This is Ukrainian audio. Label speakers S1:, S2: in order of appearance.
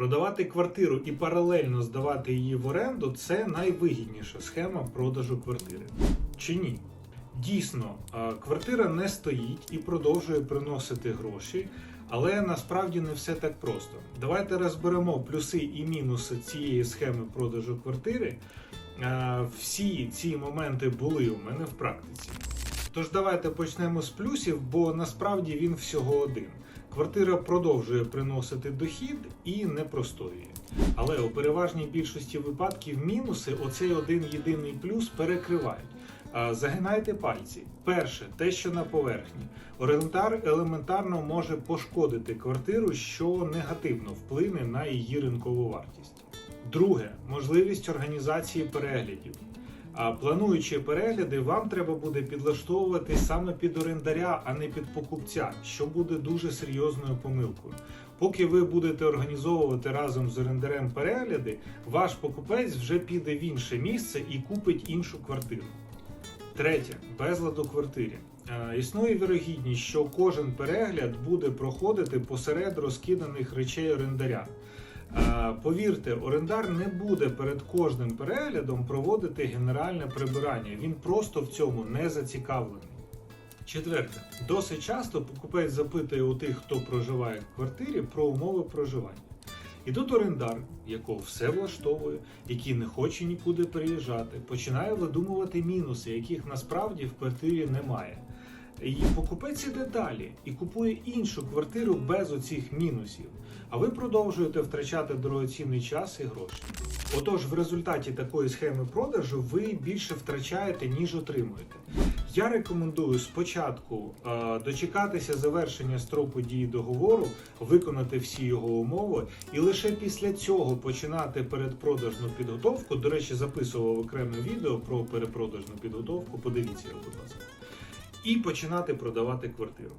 S1: Продавати квартиру і паралельно здавати її в оренду це найвигідніша схема продажу квартири. Чи ні? Дійсно, квартира не стоїть і продовжує приносити гроші, але насправді не все так просто. Давайте розберемо плюси і мінуси цієї схеми продажу квартири. Всі ці моменти були у мене в практиці. Тож давайте почнемо з плюсів, бо насправді він всього один. Квартира продовжує приносити дохід і не простоює. Але у переважній більшості випадків мінуси оцей один єдиний плюс перекривають. Загинайте пальці. Перше, те, що на поверхні. Орендар елементарно може пошкодити квартиру, що негативно вплине на її ринкову вартість. Друге, можливість організації переглядів. А плануючи перегляди, вам треба буде підлаштовувати саме під орендаря, а не під покупця, що буде дуже серйозною помилкою. Поки ви будете організовувати разом з орендарем перегляди, ваш покупець вже піде в інше місце і купить іншу квартиру. Третє безлад у квартирі. Існує вірогідність, що кожен перегляд буде проходити посеред розкиданих речей орендаря. Повірте, орендар не буде перед кожним переглядом проводити генеральне прибирання. Він просто в цьому не зацікавлений. Четверте, досить часто покупець запитує у тих, хто проживає в квартирі, про умови проживання. І тут орендар, якого все влаштовує, який не хоче нікуди переїжджати, починає видумувати мінуси, яких насправді в квартирі немає. І покупець іде далі і купує іншу квартиру без оцих мінусів. А ви продовжуєте втрачати дорогоцінний час і гроші. Отож, в результаті такої схеми продажу ви більше втрачаєте, ніж отримуєте. Я рекомендую спочатку е, дочекатися завершення строку дії договору, виконати всі його умови, і лише після цього починати передпродажну підготовку. До речі, записував окреме відео про перепродажну підготовку. Подивіться будь ласка. І починати продавати квартиру.